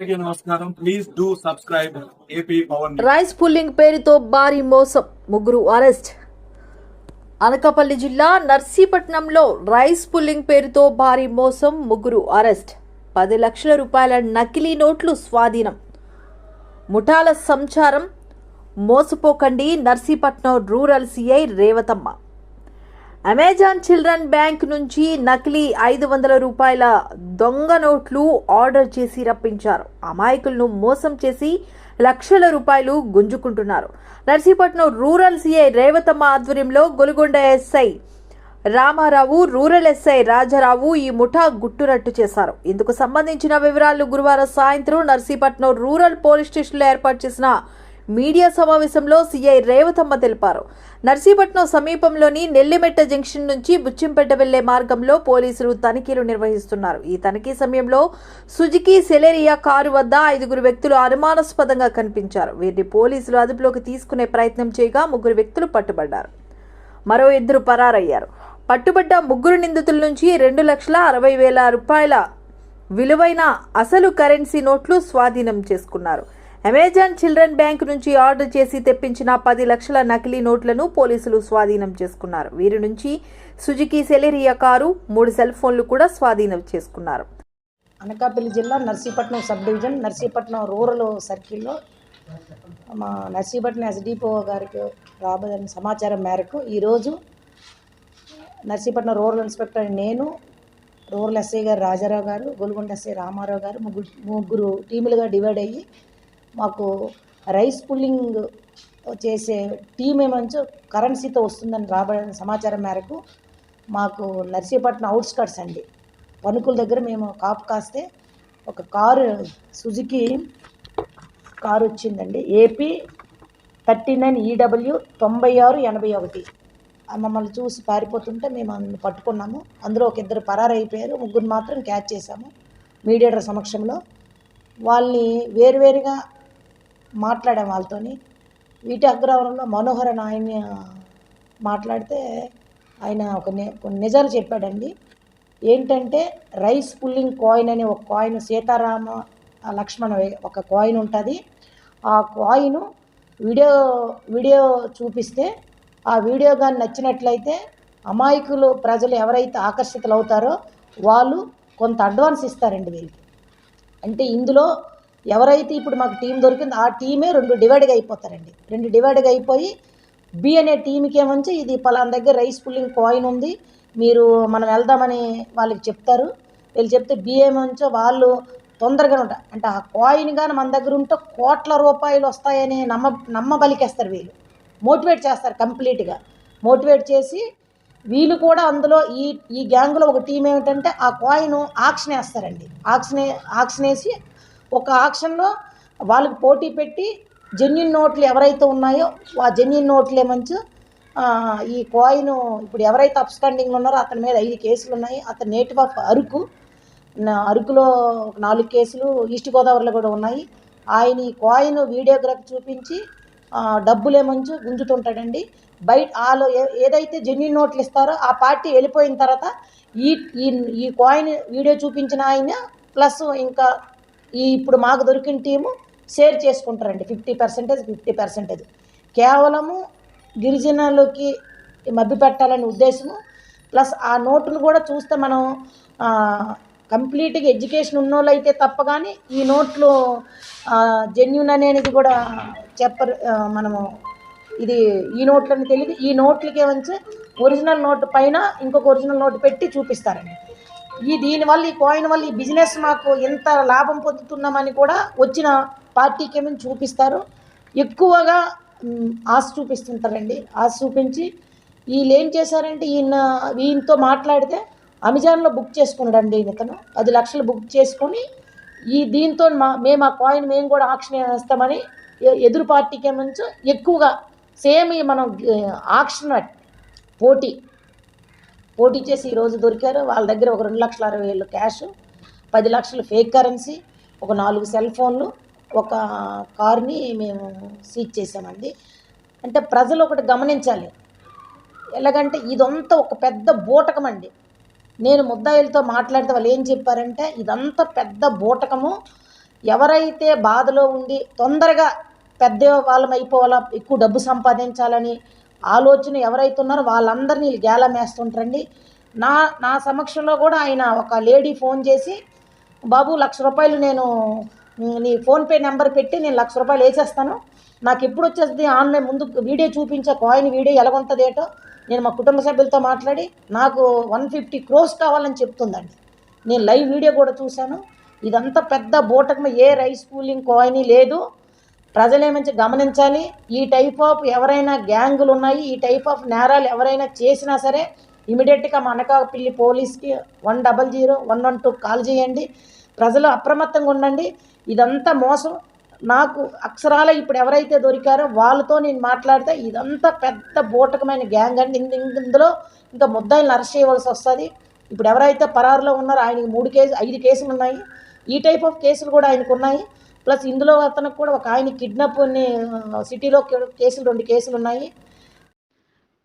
నమస్కారం. Please do subscribe AP Pawan rice pulling పేరుతో భారీ మోసం. ముగ్గురు అరెస్ట్ అనకాపల్లి జిల్లా నర్సీపట్నంలో రైస్ పుల్లింగ్ పేరుతో భారీ మోసం. ముగ్గురు అరెస్ట్ పది లక్షల రూపాయల నకిలీ నోట్లు స్వాధీనం. ముఠాల సంచారం. మోసపోకండి Narsipatnam rural CI Revathamma. Amazon children bank నుంచి నకిలీ ఐదు వందల రూపాయల దొంగ నోట్లు ఆర్డర్ చేసి రప్పించారు. అమాయకులను మోసం చేసి లక్షల రూపాయలు గుంజుకుంటున్నారు. నర్సీపట్నం రూరల్ సిఐ రేవతమ్మ ఆధ్వర్యంలో Golugonda SI Ramarao rural SI Rajarao ఈ ముఠా గుట్టురట్టు చేశారు. ఇందుకు సంబంధించిన వివరాలు గురువారం సాయంత్రం నర్సీపట్నం రూరల్ పోలీస్ స్టేషన్లో ఏర్పాటు చేసిన మీడియా సమావేశంలో సీఐ రేవతమ్మ తెలిపారు. నర్సీపట్నం సమీపంలోని నెల్లిమెట్ట జంక్షన్ నుంచి బుచ్చింపేట వెళ్ళే మార్గంలో పోలీసులు తనిఖీలు నిర్వహిస్తున్నారు. ఈ తనిఖీ సమయంలో సుజుకి సెలేరియా కారు వద్ద ఐదుగురు వ్యక్తులు అనుమానాస్పదంగా కనిపించారు. వీరిని పోలీసులు అదుపులోకి తీసుకునే ప్రయత్నం చేయగా ముగ్గురు వ్యక్తులు పట్టుబడ్డారు. మరో ఇద్దరు పరారయ్యారు. పట్టుబడ్డ ముగ్గురు నిందితుల నుంచి రెండు లక్షల అరవై వేల రూపాయల విలువైన అసలు కరెన్సీ నోట్లు స్వాధీనం చేసుకున్నారు. అమెజాన్ చిల్డ్రన్ బ్యాంక్ నుంచి ఆర్డర్ చేసి తెప్పించిన పది లక్షల నకిలీ నోట్లను పోలీసులు స్వాధీనం చేసుకున్నారు. వీరి నుంచి సుజుకి సెలెరియా కారు మూడు సెల్ ఫోన్లు కూడా స్వాధీనం చేసుకున్నారు. అనకాపల్లి జిల్లా Narsipatnam sub division Narsipatnam rural సర్కిల్లో మా నర్సీపట్నం ఎస్డిపో గారికి రాబోయే సమాచారం మేరకు ఈరోజు నర్సీపట్నం రూరల్ ఇన్స్పెక్టర్ నేను రూరల్ ఎస్ఐ గారు రాజారావు గారు గోల్గొండ ఎస్ఐ రామారావు గారు ముగ్గురు ముగ్గురు టీములుగా డివైడ్ అయ్యి మాకు రైస్ పుల్లింగ్ చేసే టీం ఏమంచో కరెన్సీతో వస్తుందని రాబడిన సమాచారం మేరకు మాకు నర్సీపట్నం అవుట్స్కట్స్ అండి. పనుకుల దగ్గర మేము కాపు కాస్తే ఒక కారు సుజుకి కారు వచ్చిందండి. AP thirty nine E W తొంభై ఆరు ఎనభై ఒకటి. మమ్మల్ని చూసి పారిపోతుంటే మేము అందులో పట్టుకున్నాము. అందులో ఒక ఇద్దరు పరారైపోయారు. ముగ్గురు మాత్రం క్యాచ్ చేశాము మీడియేటర్ సమక్షంలో. వాళ్ళని వేరువేరుగా మాట్లాడాం వాళ్ళతోని వీటి అగ్రవరంలో మనోహర్ అని ఆయన మాట్లాడితే ఆయన ఒక ని- కొన్ని నిజాలు చెప్పాడండి. ఏంటంటే రైస్ పుల్లింగ్ కాయిన్ అనే ఒక కాయిన్ సీతారామ లక్ష్మణ ఒక కాయిన్ ఉంటుంది. ఆ కాయిన్ వీడియో వీడియో చూపిస్తే ఆ వీడియో కానీ నచ్చినట్లయితే అమాయకులు ప్రజలు ఎవరైతే ఆకర్షితులు అవుతారో వాళ్ళు కొంత అడ్వాన్స్ ఇస్తారండి వీళ్ళకి. అంటే ఇందులో ఎవరైతే ఇప్పుడు మాకు టీం దొరికిందో ఆ టీమే రెండు డివైడ్గా అయిపోతారండి. రెండు డివైడ్గా అయిపోయి బి అనే టీంకి ఏమంచి ఇది పలానా దగ్గర రైస్ పుల్లింగ్ కాయిన్ ఉంది. మీరు మనం వెళ్దామని వాళ్ళకి చెప్తారు. వీళ్ళు చెప్తే బి ఏమంచో వాళ్ళు తొందరగా ఉంటారు అంటే ఆ కాయిన్ కానీ మన దగ్గర ఉంటే కోట్ల రూపాయలు వస్తాయని నమ్మ నమ్మబలికేస్తారు వీళ్ళు. మోటివేట్ చేస్తారు కంప్లీట్గా. మోటివేట్ చేసి వీళ్ళు కూడా అందులో ఈ ఈ గ్యాంగ్లో ఒక టీం ఏమిటంటే ఆ కాయిన్ ఆక్షన్ వేస్తారండి ఆక్షన్ ఆక్షన్ వేసి ఒక ఆక్షన్లో వాళ్ళకి పోటీ పెట్టి జెన్యున్ నోట్లు ఎవరైతే ఉన్నాయో ఆ జెన్యున్ నోట్లే మంచి ఈ కాయిన్ ఇప్పుడు ఎవరైతే అప్స్టాండింగ్లో ఉన్నారో అతని మీద ఐదు కేసులు ఉన్నాయి. అతని నేటివ్ ఆఫ్ అరకు నా- అరకులో ఒక నాలుగు కేసులు ఈస్ట్ గోదావరిలో కూడా ఉన్నాయి. ఆయన ఈ కాయిన్ వీడియోగ్రఫీ చూపించి డబ్బులే మంచు గుంజుతుంటాడండి. బయట వాళ్ళు ఏ- ఏదైతే జెన్యున్ నోట్లు ఇస్తారో ఆ పార్టీ వెళ్ళిపోయిన తర్వాత ఈ ఈ ఈ కాయిన్ వీడియో చూపించిన ఆయన ప్లస్ ఇంకా ఈ ఇప్పుడు మాకు దొరికిన టీము షేర్ చేసుకుంటారండి. ఫిఫ్టీ పర్సెంటేజ్ ఫిఫ్టీ పర్సెంటేజ్ కేవలము గిరిజనులకి మభ్య పెట్టాలనే ఉద్దేశము. ప్లస్ ఆ నోటును కూడా చూస్తే మనం కంప్లీట్గా ఎడ్యుకేషన్ ఉన్నోళ్ళు అయితే తప్ప కానీ ఈ నోట్లు జెన్యున్ అనేది కూడా చెప్పరు మనము ఇది ఈ నోట్లని తెలియదు. ఈ నోట్లకి వచ్చి ఒరిజినల్ నోట్ పైన ఇంకొక ఒరిజినల్ నోట్ పెట్టి చూపిస్తారండి. ఈ దీనివల్ల ఈ కాయిన్ వల్ల ఈ బిజినెస్ మాకు ఎంత లాభం పొందుతున్నామని కూడా వచ్చిన పార్టీకి ఏమైనా చూపిస్తారు? ఎక్కువగా ఆశ చూపిస్తుంటారండి. ఆశ చూపించి వీళ్ళు ఏం చేశారంటే ఈయన ఈయనతో మాట్లాడితే అమెజాన్లో బుక్ చేసుకున్నాడండి ఈయన ఇతను పది లక్షలు బుక్ చేసుకొని ఈ దీంతో మా మేము ఆ కాయిన్ మేము కూడా ఆక్షన్ వేస్తామని ఎదురు పార్టీకి ఏమంచు ఎక్కువగా సేమ్ ఈ మనం ఆక్షన్ పోటీ పోటీ చేసి ఈరోజు దొరికారు. వాళ్ళ దగ్గర ఒక రెండు లక్షల అరవై వేలు క్యాష్ పది లక్షలు ఫేక్ కరెన్సీ ఒక నాలుగు సెల్ ఫోన్లు ఒక కార్ని మేము సీజ్ చేసామండి అంటే ప్రజలు ఒకటి గమనించాలి. ఎలాగంటే ఇదంతా ఒక పెద్ద బూటకం అండి నేను ముద్దాయిలతో మాట్లాడితే వాళ్ళు ఏం చెప్పారంటే ఇదంతా పెద్ద బూటకము. ఎవరైతే బాధలో ఉండి తొందరగా పెద్ద వాళ్ళం అయిపోవాలా ఎక్కువ డబ్బు సంపాదించాలని ఆలోచన ఎవరైతే ఉన్నారో వాళ్ళందరినీ గేలం వేస్తుంటారండి నా నా సమక్షంలో కూడా ఆయన ఒక లేడీ ఫోన్ చేసి బాబు లక్ష రూపాయలు నేను నీ ఫోన్పే నెంబర్ పెట్టి నేను లక్ష రూపాయలు వేసేస్తాను. నాకు ఎప్పుడు వచ్చేస్తుంది ఆన్లైన్ ముందు వీడియో చూపించే కాయిన్ వీడియో ఎలాగుంటుంది ఏటో నేను మా కుటుంబ సభ్యులతో మాట్లాడి నాకు వన్ ఫిఫ్టీ క్రోస్ కావాలని చెప్తుందండి. నేను లైవ్ వీడియో కూడా చూశాను. ఇదంతా పెద్ద బూటకం ఏ రైస్ కూలింగ్ కాయిన్ లేదు. ప్రజలేమించి గమనించాలి? ఈ టైప్ ఆఫ్ ఎవరైనా గ్యాంగులు ఉన్నాయి ఈ టైప్ ఆఫ్ నేరాలు ఎవరైనా చేసినా సరే ఇమీడియట్గా మనకాపిల్లి పోలీస్కి one double zero one one two call చేయండి. ప్రజలు అప్రమత్తంగా ఉండండి. ఇదంతా మోసం. నాకు అక్షరాల ఇప్పుడు ఎవరైతే దొరికారో వాళ్ళతో నేను మాట్లాడితే ఇదంతా పెద్ద బూటకమైన గ్యాంగ్ అండి. ఇందులో ఇంకా ముద్దాయిలను అరెస్ట్ చేయవలసి వస్తుంది. ఇప్పుడు ఎవరైతే పరారులో ఉన్నారో ఆయనకి మూడు కేసు ఐదు కేసులు ఉన్నాయి ఈ టైప్ ఆఫ్ కేసులు కూడా ఆయనకు ఉన్నాయి ప్లస్ ఇందులో అతనికి కూడా ఒక ఆయన కిడ్నాప్ సిటీలో కేసులు రెండు కేసులు ఉన్నాయి.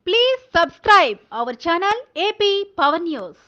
Please subscribe our channel AP Pawan news